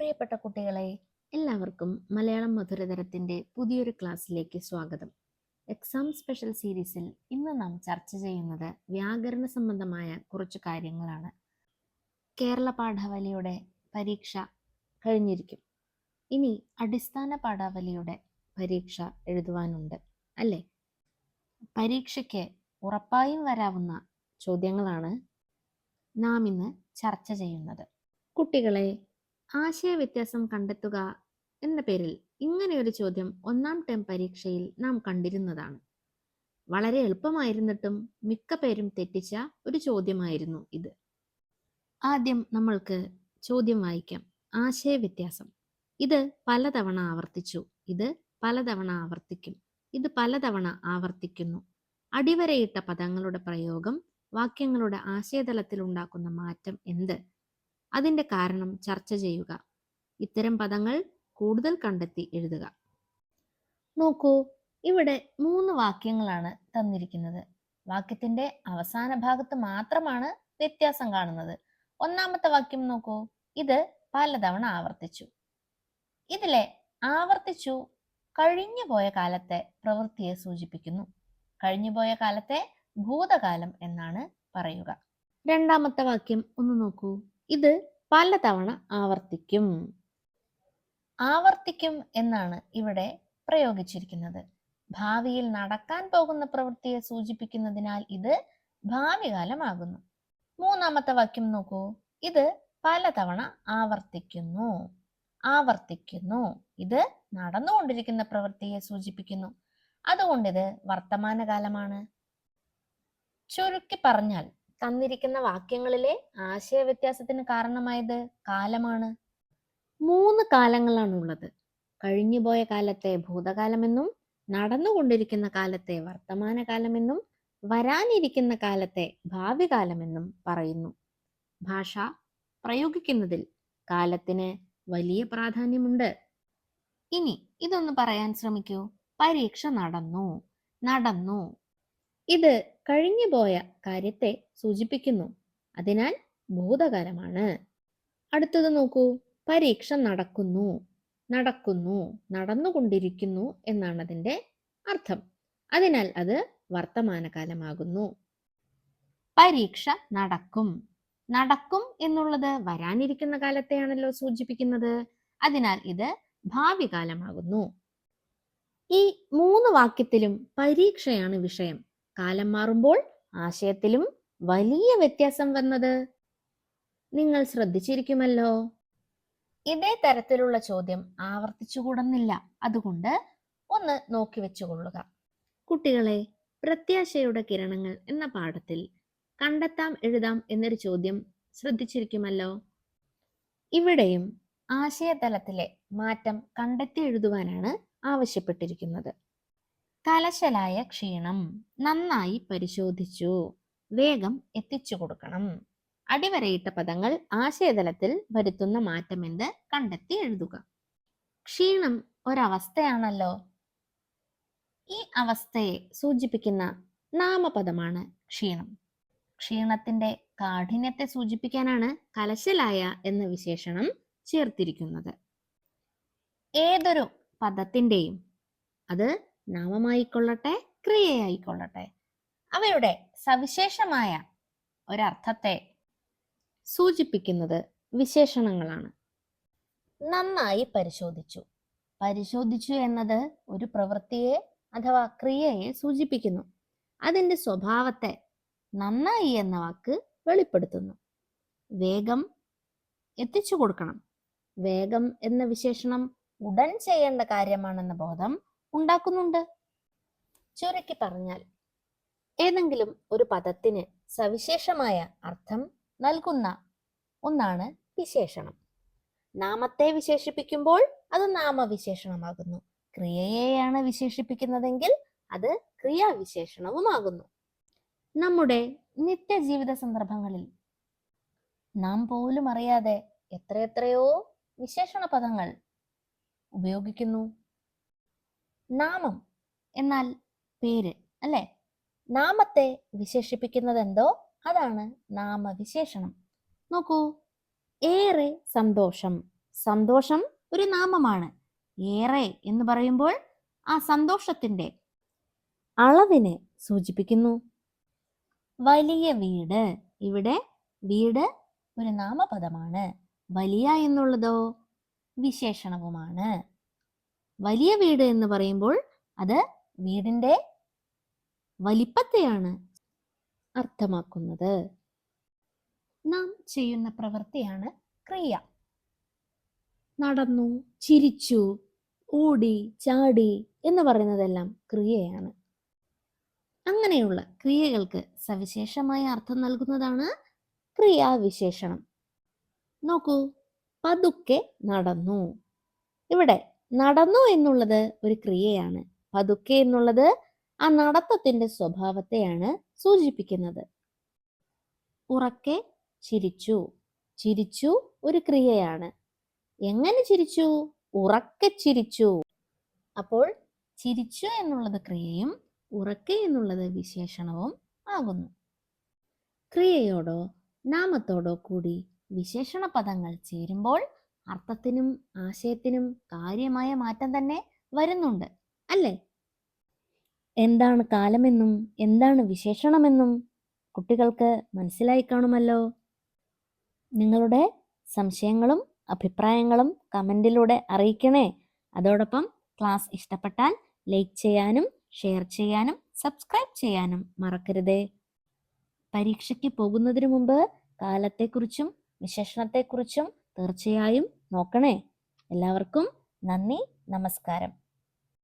പ്രിയപ്പെട്ട കുട്ടികളെ എല്ലാവർക്കും മലയാളം മധുരതരത്തിന്റെ പുതിയൊരു ക്ലാസ്സിലേക്ക് സ്വാഗതം. എക്സാം സ്പെഷ്യൽ സീരീസിൽ ഇന്ന് നാം ചർച്ച ചെയ്യുന്നത് വ്യാകരണ സംബന്ധമായ കുറച്ച് കാര്യങ്ങളാണ്. കേരള പാഠാവലിയുടെ പരീക്ഷ കഴിഞ്ഞിരിക്കും. ഇനി അടിസ്ഥാന പാഠാവലിയുടെ പരീക്ഷ എഴുതുവാനുണ്ട് അല്ലേ? പരീക്ഷയ്ക്ക് ഉറപ്പായും വരാവുന്ന ചോദ്യങ്ങളാണ് നാം ഇന്ന് ചർച്ച ചെയ്യുന്നത്. കുട്ടികളെ ആശയവ്യത്യാസം കണ്ടെത്തുക എന്ന പേരിൽ ഇങ്ങനെയൊരു ചോദ്യം ഒന്നാം ടേം പരീക്ഷയിൽ നാം കണ്ടിരുന്നതാണ്. വളരെ എളുപ്പമായിരുന്നിട്ടും മിക്ക പേരും തെറ്റിച്ച ഒരു ചോദ്യമായിരുന്നു ഇത്. ആദ്യം നമ്മൾക്ക് ചോദ്യം വായിക്കാം. ആശയവ്യത്യാസം. ഇത് പലതവണ ആവർത്തിച്ചു. ഇത് പലതവണ ആവർത്തിക്കും. ഇത് പലതവണ ആവർത്തിക്കുന്നു. അടിവരയിട്ട പദങ്ങളുടെ പ്രയോഗം വാക്യങ്ങളുടെ ആശയതലത്തിൽ ഉണ്ടാക്കുന്ന മാറ്റം എന്ത്? അതിന്റെ കാരണം ചർച്ച ചെയ്യുക. ഇത്തരം പദങ്ങൾ കൂടുതൽ കണ്ടെത്തി എഴുതുക. നോക്കൂ ഇവിടെ മൂന്ന് വാക്യങ്ങളാണ് തന്നിരിക്കുന്നത്. വാക്യത്തിന്റെ അവസാന ഭാഗത്ത് മാത്രമാണ് വ്യത്യാസം കാണുന്നത്. ഒന്നാമത്തെ വാക്യം നോക്കൂ. ഇത് പലതവണ ആവർത്തിച്ചു. ഇതിലെ ആവർത്തിച്ചു കഴിഞ്ഞു പോയ കാലത്തെ പ്രവൃത്തിയെ സൂചിപ്പിക്കുന്നു. കഴിഞ്ഞുപോയ കാലത്തെ ഭൂതകാലം എന്നാണ് പറയുക. രണ്ടാമത്തെ വാക്യം ഒന്ന് നോക്കൂ. ഇത് പലതവണ ആവർത്തിക്കും. ആവർത്തിക്കും എന്നാണ് ഇവിടെ പ്രയോഗിച്ചിരിക്കുന്നത്. ഭാവിയിൽ നടക്കാൻ പോകുന്ന പ്രവൃത്തിയെ സൂചിപ്പിക്കുന്നതിനാൽ ഇത് ഭാവി കാലമാകുന്നു മൂന്നാമത്തെ വാക്യം നോക്കൂ. ഇത് പലതവണ ആവർത്തിക്കുന്നു. ആവർത്തിക്കുന്നു. ഇത് നടന്നുകൊണ്ടിരിക്കുന്ന പ്രവൃത്തിയെ സൂചിപ്പിക്കുന്നു. അതുകൊണ്ട് ഇത് വർത്തമാനകാലമാണ്. ചുരുക്കി പറഞ്ഞാൽ തന്നിരിക്കുന്ന വാക്യങ്ങളിലെ ആശയവ്യത്യാസത്തിന് കാരണമായത് കാലമാണ്. മൂന്ന് കാലങ്ങളാണുള്ളത്. കഴിഞ്ഞുപോയ കാലത്തെ ഭൂതകാലമെന്നും നടന്നുകൊണ്ടിരിക്കുന്ന കാലത്തെ വർത്തമാനകാലമെന്നും വരാനിരിക്കുന്ന കാലത്തെ ഭാവി കാലമെന്നും പറയുന്നു. ഭാഷ പ്രയോഗിക്കുന്നതിൽ കാലത്തിന് വലിയ പ്രാധാന്യമുണ്ട്. ഇനി ഇതൊന്ന് പറയാൻ ശ്രമിക്കൂ. പരീക്ഷ നടന്നു. നടന്നു. ഇത് കഴിഞ്ഞുപോയ കാര്യത്തെ സൂചിപ്പിക്കുന്നു. അതിനാൽ ഭൂതകാലമാണ്. അടുത്തത് നോക്കൂ. പരീക്ഷ നടക്കുന്നു. നടക്കുന്നു. നടന്നുകൊണ്ടിരിക്കുന്നു എന്നാണ് അതിന്റെ അർത്ഥം. അതിനാൽ അത് വർത്തമാനകാലമാകുന്നു. പരീക്ഷ നടക്കും. നടക്കും എന്നുള്ളത് വരാനിരിക്കുന്ന കാലത്തെയാണല്ലോ സൂചിപ്പിക്കുന്നത്. അതിനാൽ ഇത് ഭാവി കാലമാകുന്നു ഈ മൂന്ന് വാക്യത്തിലും പരീക്ഷയാണ് വിഷയം. കാലം മാറുമ്പോൾ ആശയത്തിലും വലിയ വ്യത്യാസം വന്നത്? നിങ്ങൾ ശ്രദ്ധിച്ചിരിക്കുമല്ലോ. ഇതേ തരത്തിലുള്ള ചോദ്യം ആവർത്തിച്ചുകൂടുന്നില്ല. അതുകൊണ്ട് ഒന്ന് നോക്കി വെച്ചുകൊള്ളുക. കുട്ടികളെ പ്രത്യാശയുടെ കിരണങ്ങൾ എന്ന പാഠത്തിൽ കണ്ടെത്താം എഴുതാം എന്നൊരു ചോദ്യം ശ്രദ്ധിച്ചിരിക്കുമല്ലോ? ഇവിടെയും ആശയതലത്തിലെ മാറ്റം കണ്ടെത്തി എഴുതുവാനാണ് ആവശ്യപ്പെട്ടിരിക്കുന്നത്. കലശലായ ക്ഷീണം നന്നായി പരിശോധിച്ചു. വേഗം എത്തിച്ചു കൊടുക്കണം. അടിവരയിട്ട പദങ്ങൾ ആശയതലത്തിൽ വരുത്തുന്ന മാറ്റമെന്ത് കണ്ടെത്തി എഴുതുക. ക്ഷീണം ഒരവസ്ഥയാണല്ലോ. ഈ അവസ്ഥയെ സൂചിപ്പിക്കുന്ന നാമപദമാണ് ക്ഷീണം. ക്ഷീണത്തിന്റെ കാഠിന്യത്തെ സൂചിപ്പിക്കാനാണ് കലശലായ എന്ന വിശേഷണം ചേർത്തിരിക്കുന്നത്. ഏതൊരു പദത്തിന്റെയും അത് നാമമായിക്കൊള്ളട്ടെ ക്രിയയായിക്കൊള്ളട്ടെ. അവയുടെ സവിശേഷമായ ഒരർത്ഥത്തെ സൂചിപ്പിക്കുന്നത് വിശേഷണങ്ങളാണ്. നന്നായി പരിശോധിച്ചു. പരിശോധിച്ചു എന്നത് ഒരു പ്രവൃത്തിയെ അഥവാ ക്രിയയെ സൂചിപ്പിക്കുന്നു. അതിന്റെ സ്വഭാവത്തെ നന്നായി എന്ന വാക്ക് വെളിപ്പെടുത്തുന്നു. വേഗം എത്തിച്ചു കൊടുക്കണം. വേഗം എന്ന വിശേഷണം ഉടൻ ചെയ്യേണ്ട കാര്യമാണെന്ന ബോധം ഉണ്ടാക്കുന്നുണ്ട്. ചുരുക്കി പറഞ്ഞാൽ ഏതെങ്കിലും ഒരു പദത്തിന് സവിശേഷമായ അർത്ഥം നൽകുന്ന ഒന്നാണ് വിശേഷണം. നാമത്തെ വിശേഷിപ്പിക്കുമ്പോൾ അത് നാമവിശേഷണമാകുന്നു. ക്രിയയെയാണ് വിശേഷിപ്പിക്കുന്നതെങ്കിൽ അത് ക്രിയാവിശേഷണവുമാകുന്നു. നമ്മുടെ നിത്യജീവിത സന്ദർഭങ്ങളിൽ നാം പോലും അറിയാതെ എത്രയെത്രയോ വിശേഷണ പദങ്ങൾ ഉപയോഗിക്കുന്നു. നാമം എന്നാൽ പേര് അല്ലെ? നാമത്തെ വിശേഷിപ്പിക്കുന്നത് എന്തോ അതാണ് നാമവിശേഷണം. നോക്കൂ ഏറെ സന്തോഷം. സന്തോഷം ഒരു നാമമാണ്. ഏറെ എന്ന് പറയുമ്പോൾ ആ സന്തോഷത്തിന്റെ അളവിനെ സൂചിപ്പിക്കുന്നു. വലിയ വീട്. ഇവിടെ വീട് ഒരു നാമപദമാണ്. വലിയ എന്നുള്ളതോ? വിശേഷണവുമാണ്. വലിയ വീട് എന്ന് പറയുമ്പോൾ അത് വീടിന്റെ വലിപ്പത്തെയാണ് അർത്ഥമാക്കുന്നത്. നാം ചെയ്യുന്ന പ്രവൃത്തിയാണ് ക്രിയ. നടന്നു ചിരിച്ചു ഓടി ചാടി എന്ന് പറയുന്നതെല്ലാം ക്രിയയാണ്. അങ്ങനെയുള്ള ക്രിയകൾക്ക് സവിശേഷമായ അർത്ഥം നൽകുന്നതാണ് ക്രിയാവിശേഷണം. നോക്കൂ പതുക്കെ നടന്നു. ഇവിടെ നടന്നു എന്നുള്ളത് ഒരു ക്രിയയാണ്. പതുക്കെ എന്നുള്ളത് ആ നടത്തത്തിന്റെ സ്വഭാവത്തെയാണ് സൂചിപ്പിക്കുന്നത്. ഉറക്കെ ചിരിച്ചു. ചിരിച്ചു ഒരു ക്രിയയാണ്. എങ്ങനെ ചിരിച്ചു? ഉറക്കെ ചിരിച്ചു. അപ്പോൾ ചിരിച്ചു എന്നുള്ളത് ക്രിയയും ഉറക്കെ എന്നുള്ളത് വിശേഷണവും ആകുന്നു. ക്രിയയോടോ നാമത്തോടോ കൂടി വിശേഷണ പദങ്ങൾ ചേരുമ്പോൾ അർത്ഥത്തിനും ആശയത്തിനും കാര്യമായ മാറ്റം തന്നെ വരുന്നുണ്ട് അല്ലേ? എന്താണ് കാലമെന്നും എന്താണ് വിശേഷണമെന്നും കുട്ടികൾക്ക് മനസ്സിലായി കാണുമല്ലോ. നിങ്ങളുടെ സംശയങ്ങളും അഭിപ്രായങ്ങളും കമന്റിലൂടെ അറിയിക്കണേ. അതോടൊപ്പം ക്ലാസ് ഇഷ്ടപ്പെട്ടാൽ ലൈക്ക് ചെയ്യാനും ഷെയർ ചെയ്യാനും സബ്സ്ക്രൈബ് ചെയ്യാനും മറക്കരുതേ. പരീക്ഷയ്ക്ക് പോകുന്നതിന് മുമ്പ് കാലത്തെക്കുറിച്ചും വിശേഷണത്തെക്കുറിച്ചും തീർച്ചയായും നോക്കണേ. എല്ലാവർക്കും നന്ദി നമസ്കാരം.